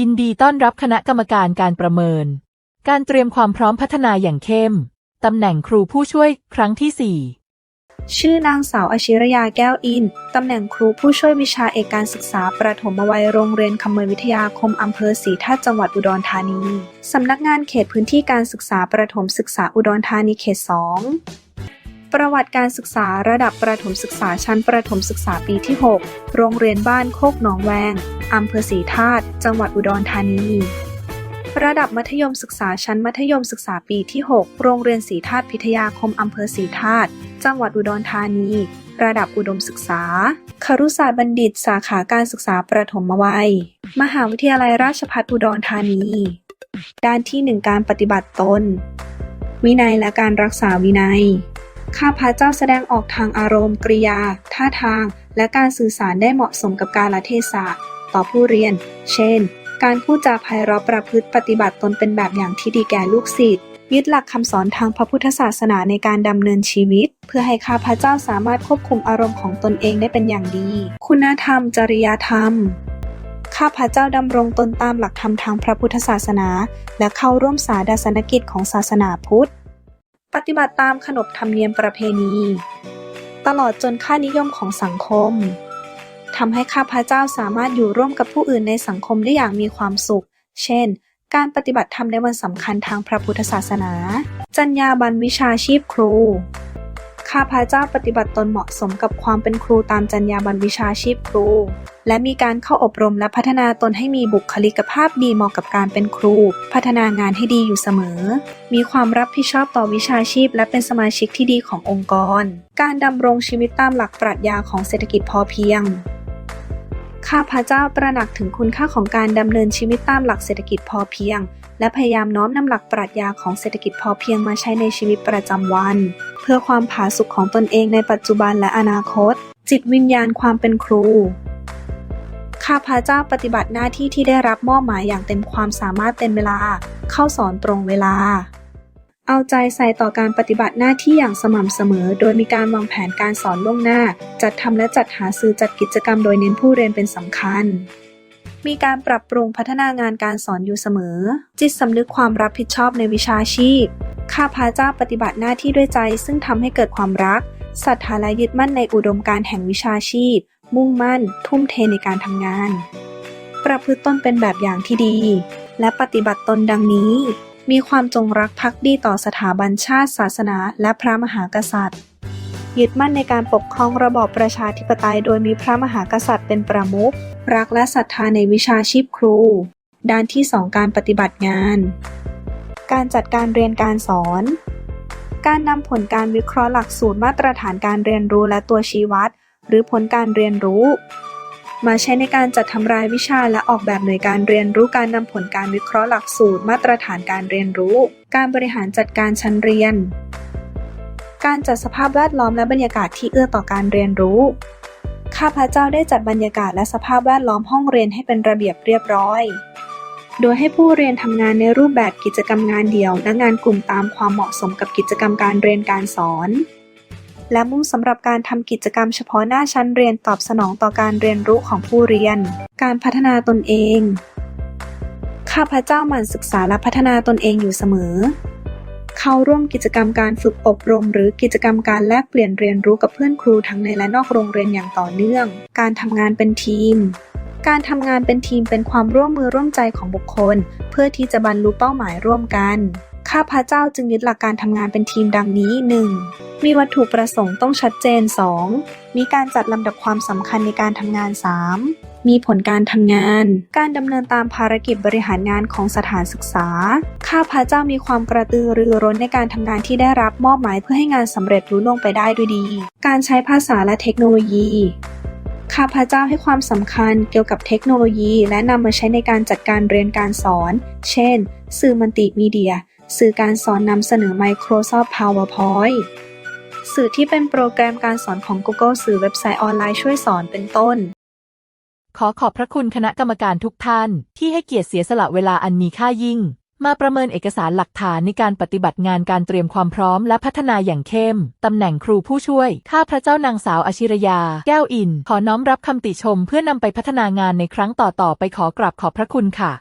ยินดีต้อนรับคณะกรรมการการประเมิน การเตรียมความพร้อมพัฒนาอย่างเข้ม ตำแหน่งครูผู้ช่วยครั้งที่ 4 ชื่อนางสาวอชิรยาแก้วอิน ตำแหน่งครูผู้ช่วยวิชาเอกการศึกษาประถมวัยโรงเรียนคำเมยวิทยาคมอำเภอศรีธาตุจังหวัดอุดรธานี สำนักงานเขตพื้นที่การศึกษาประถมศึกษาอุดรธานีเขต 2ประวัติการศึกษาระดับประถมศึกษาชั้นประถมศึกษาปีที่ 6 โรงเรียนบ้านโคกหนองแวง อำเภอศรีธาตุ จังหวัดอุดรธานี ระดับมัธยมศึกษาชั้นมัธยมศึกษาปีที่ 6 โรงเรียนศรีธาตุพิทยาคมอำเภอศรีธาตุ จังหวัดอุดรธานี ระดับอุดมศึกษา ครุศาสตร์บัณฑิต สาขาการศึกษาประถมวัย มหาวิทยาลัยราชภัฏอุดรธานี ด้านที่ 1 การปฏิบัติตน วินัยและการรักษาวินัยข้าพเจ้าแสดงออกทางอารมณ์ กริยา ท่าทาง และการสื่อสารได้เหมาะสมกับกาลเทศะ ต่อผู้เรียน เช่น การพูดจาไพเราะประพฤติปฏิบัติตนเป็นแบบอย่างที่ดีแก่ลูกศิษย์ยึดหลักคำสอนทางพระพุทธศาสนาในการดำเนินชีวิต เพื่อให้ข้าพเจ้าสามารถควบคุมอารมณ์ของตนเองได้เป็นอย่างดี คุณธรรม จริยธรรม ข้าพเจ้าดำรงตนตามหลักธรรมทางพระพุทธศาสนา และเข้าร่วมสาดาสนกิจของศาสนาพุทธ ปฏิบัติตามขนบธรรมเนียมประเพณี ตลอดจนค่านิยมของสังคม ทำให้ข้าพเจ้าสามารถอยู่ร่วมกับผู้อื่นในสังคมได้อย่างมีความสุข เช่น การปฏิบัติธรรมในวันสำคัญทางพระพุทธศาสนา จรรยาบรรณวิชาชีพครู ข้าพเจ้าปฏิบัติตนเหมาะสมกับความเป็นครูตามจรรยาบรรณวิชาชีพครู และมีการเข้าอบรมและพัฒนาตนให้มีบุคลิกภาพดีเหมาะกับการเป็นครู พัฒนางานให้ดีอยู่เสมอ มีความรับผิดชอบต่อวิชาชีพ และเป็นสมาชิกที่ดีขององค์กร การดำรงชีวิตตามหลักปรัชญาของเศรษฐกิจพอเพียง ข้าพเจ้าตระหนักถึงคุณค่าของการดำเนินชีวิตตามหลักเศรษฐกิจพอเพียง และพยายามน้อมนำหลักปรัชญาของเศรษฐกิจพอเพียงมาใช้ในชีวิตประจำวัน เพื่อความผาสุกของตนเองในปัจจุบันและอนาคต จิตวิญญาณความเป็นครู ข้าพเจ้าปฏิบัติหน้าที่ที่ได้รับมอบหมายอย่างเต็มความสามารถเต็มเวลา เข้าสอนตรงเวลา เอาใจใส่ต่อการปฏิบัติหน้าที่อย่างสม่ำเสมอ โดยมีการวางแผนการสอนล่วงหน้า จัดทำและจัดหาสื่อจัดกิจกรรมโดยเน้นผู้เรียนเป็นสำคัญ มีการปรับปรุงพัฒนางานการสอนอยู่เสมอ จิตสำนึกความรับผิดชอบในวิชาชีพ ข้าพเจ้าปฏิบัติหน้าที่ด้วยใจ ซึ่งทำให้เกิดความรักศรัทธาและยึดมั่นในอุดมการแห่งวิชาชีพ มุ่งมั่น ทุ่มเทในการทำงาน ประพฤติตนเป็นแบบอย่างที่ดี และปฏิบัติตนดังนี้ มีความจงรักภักดีต่อสถาบันชาติศาสนา และพระมหากษัตริย์ ยึดมั่นในการปกครองระบอบประชาธิปไตย โดยมีพระมหากษัตริย์เป็นประมุข รักและศรัทธาในวิชาชีพครู ด้านที่ 2 การปฏิบัติงาน การจัดการเรียนการสอน การนำผลการวิเคราะห์หลักสูตรมาตรฐานการเรียนรู้และตัวชี้วัด หรือผลการเรียนรู้ มาใช้ในการจัดทำรายวิชาและออกแบบหน่วยการเรียนรู้การนำผลการวิเคราะห์หลักสูตร มาตรฐานการเรียนรู้ การบริหารจัดการชั้นเรียน การจัดสภาพแวดล้อมและบรรยากาศที่เอื้อต่อการเรียนรู้ ข้าพเจ้าได้จัดบรรยากาศและสภาพแวดล้อมห้องเรียนให้เป็นระเบียบเรียบร้อยโดยให้ผู้เรียนทำงานในรูปแบบกิจกรรมงานเดี่ยว และงานกลุ่มตามความเหมาะสมกับกิจกรรมการเรียนการสอน และมุ่งสำหรับการทำกิจกรรมเฉพาะหน้าชั้นเรียนตอบสนองต่อการเรียนรู้ของผู้เรียน การพัฒนาตนเอง ข้าพเจ้าหมั่นศึกษาและพัฒนาตนเองอยู่เสมอ เข้าร่วมกิจกรรมการฝึกอบรม หรือกิจกรรมการแลกเปลี่ยนเรียนรู้กับเพื่อนครูทั้งในและนอกโรงเรียนอย่างต่อเนื่อง การทำงานเป็นทีมการทำงานเป็นทีมเป็นความร่วมมือร่วมใจของบุคคล เพื่อที่จะบรรลุเป้าหมายร่วมกัน ข้าพเจ้าจึงยึดหลักการทำงานเป็นทีมดังนี้ 1. มีวัตถุประสงค์ต้องชัดเจน 2. มีการจัดลำดับความสำคัญในการทำงาน 3. มีผลการทำงาน การดำเนินตามภารกิจบริหารงานของสถานศึกษา ข้าพเจ้ามีความกระตือรือร้นในการทำงานที่ได้รับมอบหมายเพื่อให้งานสำเร็จรุ่ล่วงไปได้ด้วยดี การใช้ภาษาและเทคโนโลยีข้าพเจ้าให้ความสำคัญเกี่ยวกับเทคโนโลยี และนำมาใช้ในการจัดการเรียนการสอน เช่น สื่อมัลติมีเดีย สื่อการสอนนำเสนอ Microsoft PowerPoint สื่อที่เป็นโปรแกรมการสอนของ Google สื่อเว็บไซต์ออนไลน์ช่วยสอนเป็นต้น ขอขอบพระคุณคณะกรรมการทุกท่านที่ให้เกียรติเสียสละเวลาอันมีค่ายิ่ง มาประเมินเอกสารหลักฐานในการปฏิบัติงานการเตรียมความพร้อมและพัฒนาอย่างเข้ม ตำแหน่งครูผู้ช่วย ข้าพระเจ้านางสาวอชิรยา แก้วอิน ขอน้อมรับคำติชมเพื่อนำไปพัฒนางานในครั้งต่อๆไปขอกราบขอบพระคุณค่ะ